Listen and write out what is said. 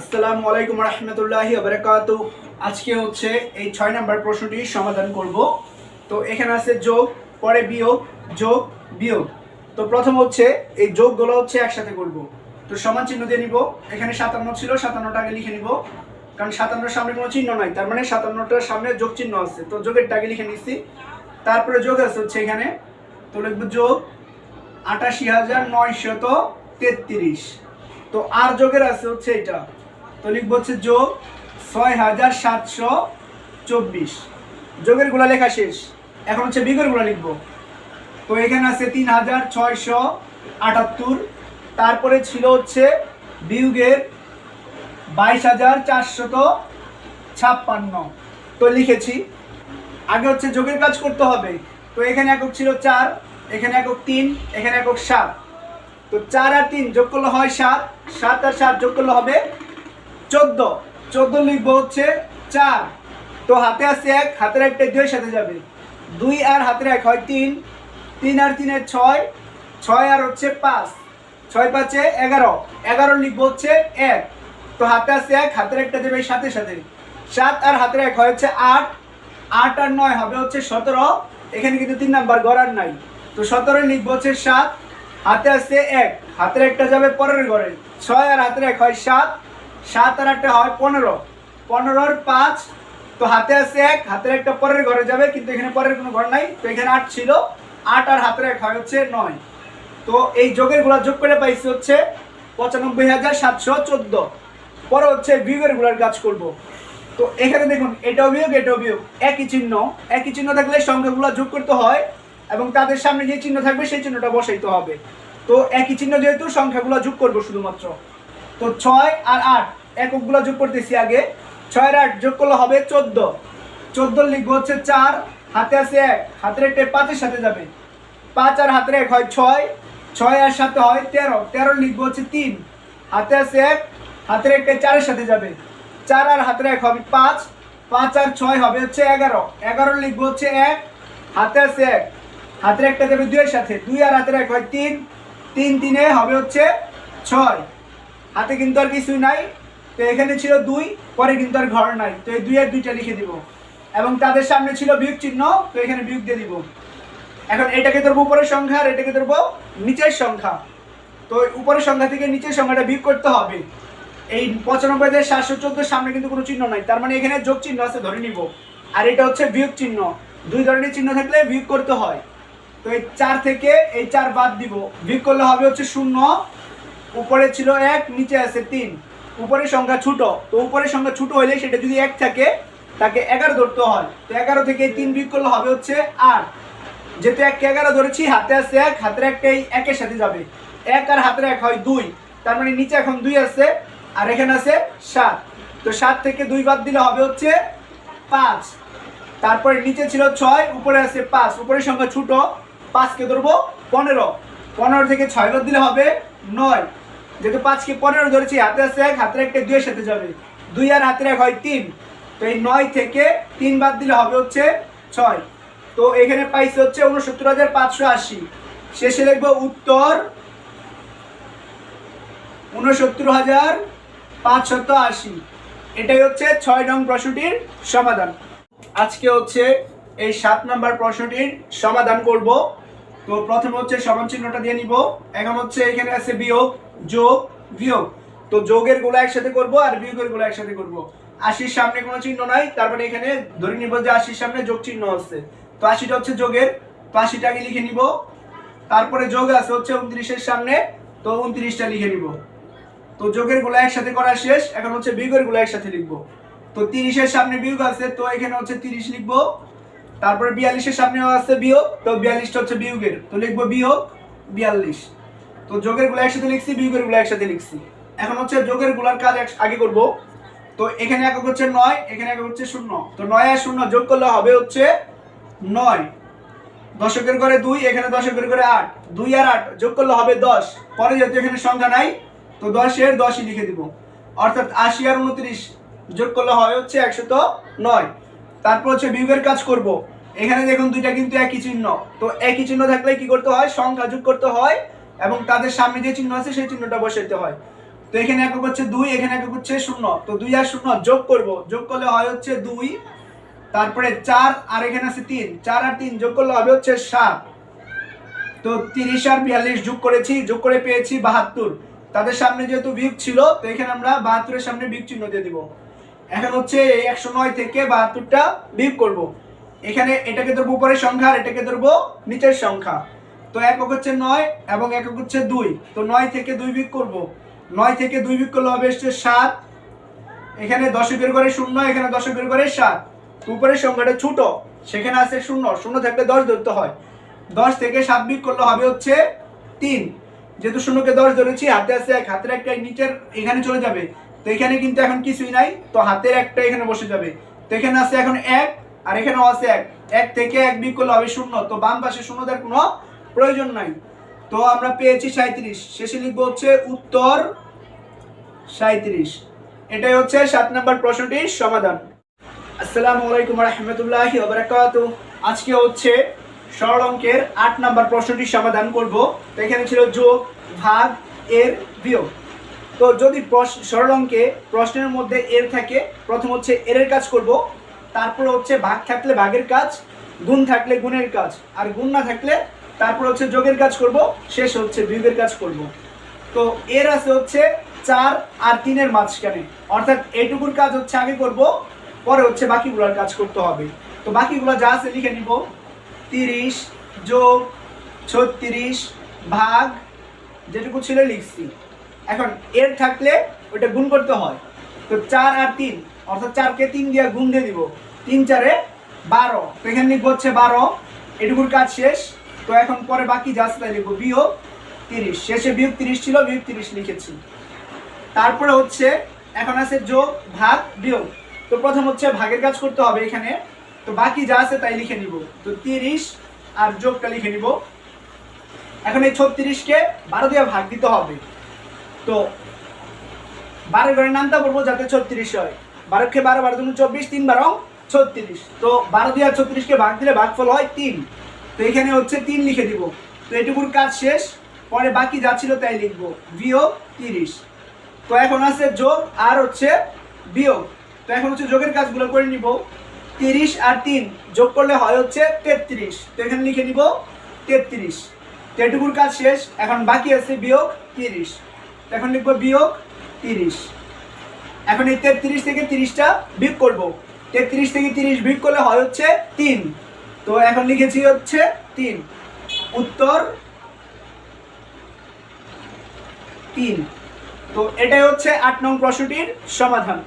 আসসালামু আলাইকুম রহমতুল্লাহি আবরাকাত আজকে হচ্ছে এই ছয় নম্বর প্রশ্নটির সমাধান করব। তো এখানে আছে যোগ, পরে বিয়োগ, যোগ, বিয়োগ। তো প্রথম হচ্ছে এই যোগগুলো হচ্ছে একসাথে করব। তো সমান চিহ্ন দিয়ে নিব। এখানে সাতান্ন ছিল, সাতান্নটা আগে লিখে নিব। কারণ সাতান্নর সামনে কোনো চিহ্ন নাই। তার মানে সাতান্নটার সামনে যোগ চিহ্ন আছে। তো যোগেরটা আগে লিখে নিচ্ছি তারপরে যোগ আছে হচ্ছে এখানে। তো লিখব যোগ আটাশি হাজার নয়শত তেত্রিশ। তো আর যোগের আছে হচ্ছে এটা। তো লিখব হচ্ছে যোগ ছয় হাজার সাতশো চব্বিশ। যোগেরগুলা লেখা শেষ। এখন হচ্ছে বিগেরগুলা লিখব। তো এখানে আছে তিন হাজার ছয়শো আটাত্তর। তারপরে ছিল হচ্ছে বিয়োগের বাইশ হাজার চারশত ছাপ্পান্ন। তো লিখেছি। আগে হচ্ছে যোগের কাজ করতে হবে। তো এখানে একক ছিল চার, এখানে একক তিন, এখানে একক সাত। তো চার আর তিন যোগ করলে হয় সাত সাত আর সাত যোগ করলে হবে চোদ্দ। চোদ্দ লিখব হচ্ছে চার। তো হাতে আছে এক, হাতের একটা দুইয়ের সাথে যাবে। দুই আর হাতের এক হয় তিন। তিন আর তিনের ছয়। ছয় আর হচ্ছে পাঁচ। ছয় পাঁচে এগারো। এগারো লিখব হচ্ছে এক। তো হাতে আছে এক, হাতের একটা দেবে সাথে সাথে। সাত আর হাতের এক হয় হচ্ছে আট। আট আর নয় হবে হচ্ছে সতেরো। এখানে কিন্তু তিন নাম্বার গড়ার নাই। তো সতেরো লিখব হচ্ছে সাত। হাতে আছে এক। হাতের একটা যাবে পরের ঘরে ছয় আর হাতের এক হয় সাত। সাত আর একটা হয় পনেরো। পনেরোর পাঁচ, তো হাতে আছে এক, হাতের একটা পরের ঘরে যাবে, কিন্তু এখানে পরের কোনো ঘর নাই, তো এখানে আট ছিল। আট আর হাতের এক হয় হচ্ছে নয়। তো এই যোগেরগুলা যোগ করে পাইছি হচ্ছে পঁচানব্বই হাজার সাতশো চোদ্দ। পরে হচ্ছে বিয়োগেরগুলার কাজ করব। তো এখানে দেখুন এটাও বিয়োগ এটাও বিয়োগ, একই চিহ্ন। একই চিহ্ন থাকলে সংখ্যাগুলো যোগ করতে হয় এবং তাদের সামনে যে চিহ্ন থাকবে সেই চিহ্নটা বসাইতে হবে। তো একই চিহ্ন যেহেতু সংখ্যাগুলো যোগ করব শুধুমাত্র। তো ছয় আর আট, এককগুলো যোগ করতেছি আগে। ছয় আর আট যোগ করলে হবে চোদ্দ। চোদ্দ লিখব হচ্ছে চার, হাতে আছে এক, হাতের একটা পাঁচের সাথে যাবে। পাঁচ আর হাতের এক হয় ছয় ছয় আর সাথে হয় তেরো। তেরো লিখব হচ্ছে তিন, হাতে আছে এক, হাতের একটা চারের সাথে যাবে। চার আর হাতের এক হবে পাঁচ পাঁচ আর ছয় হবে হচ্ছে এগারো। এগারো লিখব হচ্ছে এক, হাতে আছে এক, হাতের একটা যাবে দুইয়ের সাথে। দুই আর হাতের এক হয় তিন তিন তিনে হবে হচ্ছে ছয়। হাতে কিন্তু আর কিছুই নাই। তো এখানে ছিল দুই, পরে কিন্তু আর ঘর নাই। তো এই দুই আর দুইটা লিখে দিব। এবং তাদের সামনে ছিল বিয়োগ চিহ্ন, তো এখানে বিয়োগ দিয়ে দিব। এখন এটাকে ধরবো উপরের সংখ্যা আর এটাকে ধরবো নিচের সংখ্যা। তো উপরের সংখ্যা থেকে নিচের সংখ্যাটা বিয়োগ করতে হবে। এই পঁচানব্বই হাজার সাতশো চোদ্দোর সামনে কিন্তু কোনো চিহ্ন নাই। তার মানে এখানে যোগ চিহ্ন আছে, ধরে নিব। আর এটা হচ্ছে বিয়োগ চিহ্ন। দুই ধরনের চিহ্ন থাকলে বিয়োগ করতে হয়। তো এই চার থেকে এই চার বাদ দিব। বিয়োগ করলে হবে হচ্ছে শূন্য। উপরে ছিল এক, নিচে আছে তিন। উপরের সংখ্যা ছোট। তো উপরের সংখ্যা ছোট হলে সেটা যদি এক থাকে, তাকে এগারো ধরতে হয়। তো এগারো থেকে তিন বিয়োগ করলে হবে হচ্ছে আট। যেহেতু এক এগারো ধরেছি, হাতে আছে এক, হাতের একটা এই একের সাথে যাবে। এক আর হাতের এক হয় দুই। তার মানে নিচে এখন দুই আছে, আর এখানে আছে সাত। তো সাত থেকে দুই বাদ দিলে হবে হচ্ছে পাঁচ। তারপরে নিচে ছিল ছয়, উপরে আছে পাঁচ। উপরের সংখ্যা ছোট, পাঁচকে ধরবো পনেরো। পনেরো থেকে ছয় বাদ দিলে হবে নয়। যেহেতু পাঁচকে পনেরো ধরেছি হাতে আছে এক, হাতের একটা দুইয়ের সাথে যাবে। দুই আর হাতের এক হয় তিন। তো এই নয় থেকে তিন বাদ দিলে হবে হচ্ছে ছয়। তো এখানে পাইছে হচ্ছে উনসত্তর হাজার পাঁচশো আশি। শেষে লিখব উত্তর উনসত্তর হাজার পাঁচশত আশি। এটাই হচ্ছে ছয় নং প্রশ্নটির সমাধান। আজকে হচ্ছে এই সাত নম্বর প্রশ্নটির সমাধান করব। তো প্রথমে হচ্ছে সমান চিহ্নটা দিয়ে নিব। এখন হচ্ছে এখানে আছে বিয়োগ। যোগ, বিয়োগ। তো যোগেরগুলো একসাথে করব আর বিয়োগেরগুলো একসাথে করব। আশির সামনে কোনো চিহ্ন নাই, তারপরে এখানে ধরে নিব যে আশির সামনে যোগ চিহ্ন আছে তো আশিটা হচ্ছে যোগের, তো আশিটা আগে লিখে নিব। তারপরে যোগ আছে হচ্ছে উনত্রিশের সামনে, তো উনত্রিশটা লিখে নিব। তো যোগেরগুলো একসাথে করা শেষ, এখন হচ্ছে বিয়োগেরগুলো একসাথে লিখব। তো তিরিশের সামনে বিয়োগ আছে, তো এখানে হচ্ছে তিরিশ লিখব। তারপরে বিয়াল্লিশের সামনেও আছে বিয়োগ, তো বিয়াল্লিশটা হচ্ছে বিয়োগের। তো লিখব বিয়োগ, বিয়াল্লিশ। তো যোগেরগুলো একসাথে লিখছি বিয়োগেরগুলো একসাথে লিখছি। এখন হচ্ছে যোগেরগুলার কাজ আগে করব। তো এখানে একক হচ্ছে নয়, এখানে একক হচ্ছে শূন্য। তো নয় আর শূন্য যোগ করলে হবে হচ্ছে নয়। দশকের করে দুই, এখানে দশকের করে আট। দুই আর আট যোগ করলে হবে দশ। পরে যেহেতু এখানে সংখ্যা নাই, তো দশের দশই লিখে দিব। অর্থাৎ আশি আর উনত্রিশ যোগ করলে হয় হচ্ছে একশত নয়। তারপর হচ্ছে বিয়োগের কাজ করব। এখানে দেখুন দুইটা কিন্তু একই চিহ্ন। তো একই চিহ্ন থাকলে কি করতে হয়? সংখ্যা যোগ করতে হয় এবং তাদের সামনে যে চিহ্ন আছে সেই চিহ্নটা বসাইতে হয়। তো এখানে একক হচ্ছে দুই, এখানে একক হচ্ছে শূন্য। তো দুই আর শূন্য যোগ করব। যোগ করলে হয় হচ্ছে দুই, তারপরে চার, আর এখানে আছে তিন। চার আর তিন যোগ করলে হবে হচ্ছে সাত। তো তিরিশ আর বিয়াল্লিশ যোগ করেছি, যোগ করে পেয়েছি বাহাত্তর। তাদের সামনে যেহেতু বিয়োগ ছিল, তো এখানে আমরা বাহাত্তরের সামনে বিয়োগ চিহ্ন দিয়ে দিব। এখন হচ্ছে এই একশো নয় থেকে বাহাত্তরটা বিয়োগ করব। এখানে এটাকে ধরবো উপরের সংখ্যা আর এটাকে ধরবো নিচের সংখ্যা। তো একক হচ্ছে নয় এবং একক হচ্ছে দুই। তো নয় থেকে দুই বিয়োগ করব। নয় থেকে দুই বিয়োগ করলে হবে হচ্ছে সাত। এখানে দশকের ঘরে শূন্য, এখানে দশকের ঘরে সাত। উপরের সংখ্যাটা ছোট, সেখানে আছে শূন্য। শূন্য থাকলে দশ ধরতে হয়। দশ থেকে সাত বিয়োগ করলে হবে হচ্ছে তিন। যেহেতু শূন্যকে দশ ধরেছি, হাতে আছে এক, হাতের একটা নিচের এখানে চলে যাবে। তো এখানে কিন্তু এখন কিছুই নাই, তো হাতের একটা এখানে বসে যাবে। তো এখানে আছে এখন এক, আর এখানেও আছে এক। এক থেকে এক বিয়োগ করলে হবে শূন্য। তো বাম পাশে শূন্য দেওয়ার কোনো প্রয়োজন নাই। তো আমরা পেয়েছি সাঁত্রিশ শেষে লিখব হচ্ছে উত্তর সাঁত্রিশ এটাই হচ্ছে সাত নম্বর প্রশ্নটির সমাধান। আসসালামু আলাইকুম রহমতুল্লাহি আজকে হচ্ছে সরল অঙ্কের আট নম্বর প্রশ্নটির সমাধান করব। তো এখানে ছিল যোগ, ভাগ, এর বিয়োগ। তো যদি সরল অঙ্কে প্রশ্নের মধ্যে এর থাকে, প্রথম হচ্ছে এর কাজ করব। তারপরে হচ্ছে ভাগ থাকলে ভাগের কাজ, গুণ থাকলে গুণের কাজ, আর গুণ না থাকলে তারপর হচ্ছে যোগের কাজ করব, শেষ হচ্ছে বিয়োগের কাজ করব। তো এর আছে হচ্ছে চার আর তিনের মাঝখানে। অর্থাৎ এটুকুর কাজ হচ্ছে আগে করব, পরে হচ্ছে বাকিগুলোর কাজ করতে হবে। তো বাকিগুলো যা আছে লিখে নিব। তিরিশ যোগ ছত্রিশ ভাগ যেটুকু ছিল লিখছি। এখন এর থাকলে ওইটা গুণ করতে হয়। তো চার আর তিন, অর্থাৎ চারকে তিন দিয়ে গুণ দিয়ে দিব। তিন চারে বারো। তো এখানে লিখব হচ্ছে বারো। এটুকুর কাজ শেষ। তো এখন পরে বাকি যা আছে তাই লিখব। বিয়োগ তিরিশ। শেষে বিয়োগ তিরিশ ছিল, বিয়োগ তিরিশ লিখেছি। তারপরে হচ্ছে, এখন আছে যোগ, ভাগ, বিয়োগ। তো প্রথম হচ্ছে ভাগের কাজ করতে হবে এখানে। তো বাকি যা আছে তাই লিখে নিব। তো তিরিশ আর যোগটা লিখে নিব। এখন এই ছত্রিশকে বারো দিয়ে ভাগ দিতে হবে। তো বারো ঘরে নামটা বলব যাতে ছত্রিশ হয়। বারোকে বারো বারো জন্য চব্বিশ, তিন বারো ছত্রিশ। তো বারো দিয়ে ছত্রিশকে ভাগ দিলে ভাগফল হয় তিন। তো এখানে হচ্ছে তিন লিখে দিব। তো এটুকুর কাজ শেষ, পরে বাকি যা ছিল তাই লিখব। বিয়োগ তিরিশ। তো এখন আছে যোগ আর হচ্ছে বিয়োগ। তো এখন হচ্ছে যোগের কাজগুলো করে নিব। তিরিশ আর তিন যোগ করলে হয় হচ্ছে তেত্রিশ। তো এখানে লিখে নিব তেত্রিশ। তো এটুকুর কাজ শেষ, এখন বাকি আছে বিয়োগ তিরিশ। তো এখন লিখব বিয়োগ তিরিশ। এখন এই তেত্রিশ থেকে তিরিশটা বিয়োগ করব। তেত্রিশ থেকে তিরিশ বিয়োগ করলে হয় হচ্ছে তিন। তো এখন লিখেছি হচ্ছে তিন। উত্তর তিন। তো এটাই হচ্ছে আট নং প্রশ্নটির সমাধান।